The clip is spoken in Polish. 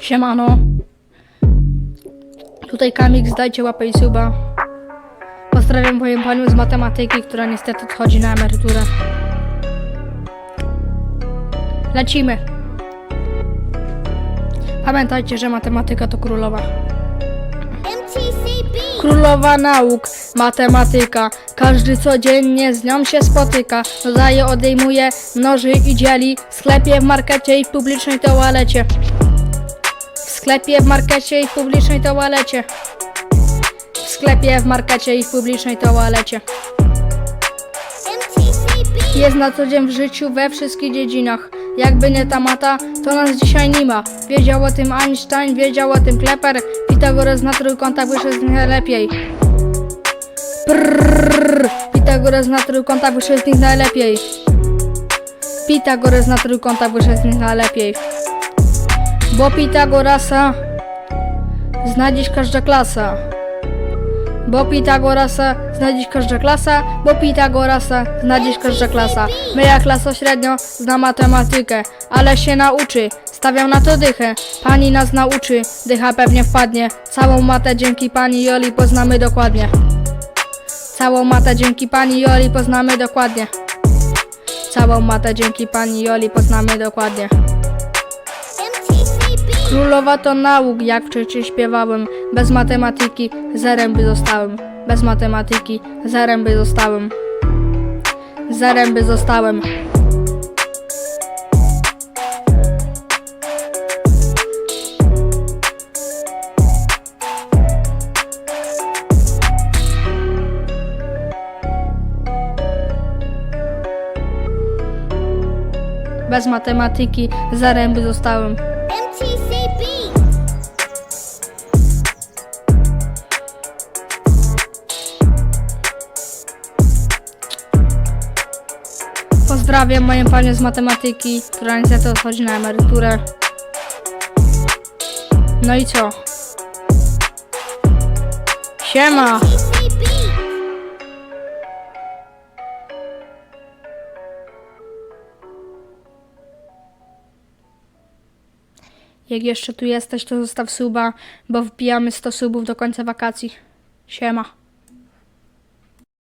Siemano. Tutaj Kamik, zdajcie łapę i suba. Pozdrawiam moją panią z matematyki, która niestety odchodzi na emeryturę. Lecimy. Pamiętajcie, że matematyka to królowa. Królowa nauk, matematyka. Każdy codziennie z nią się spotyka. Dodaje, odejmuje, mnoży i dzieli. W sklepie, w markecie i w publicznej toalecie. Sklepie, w markecie i w publicznej toalecie. W sklepie, w markecie i w publicznej toalecie. Jest na co dzień w życiu we wszystkich dziedzinach. Jakby nie ta mata, to nas dzisiaj nie ma. Wiedział o tym Einstein, wiedział o tym Klepper. Pitagoras na trójkątach wyszedł najlepiej. Prrrr, Pitagoras na trójkątach wyszedł z nich najlepiej. Pitagoras na trójkątach wyszedł z nich najlepiej. Bo Pitagorasa znajdziesz każda klasa. Bo Pitagorasa znajdziesz każda klasa, bo Pitagorasa znajdziesz każda klasa. Moja klasa średnio zna matematykę, ale się nauczy, stawiam na to dychę. Pani nas nauczy, dycha pewnie wpadnie. Całą matę dzięki pani Joli poznamy dokładnie. Całą matę dzięki pani Joli poznamy dokładnie. Całą matę dzięki pani Joli poznamy dokładnie. Królowa to nauk, jak wcześniej śpiewałem. Bez matematyki zerem by zostałem. Bez matematyki zerem by zostałem. Zerem by zostałem. Bez matematyki zerem by zostałem. Pozdrawiam moją panią z matematyki, która niestety odchodzi na emeryturę. No i co? Siema! Jak jeszcze tu jesteś, to zostaw suba, bo wbijamy 100 subów do końca wakacji. Siema.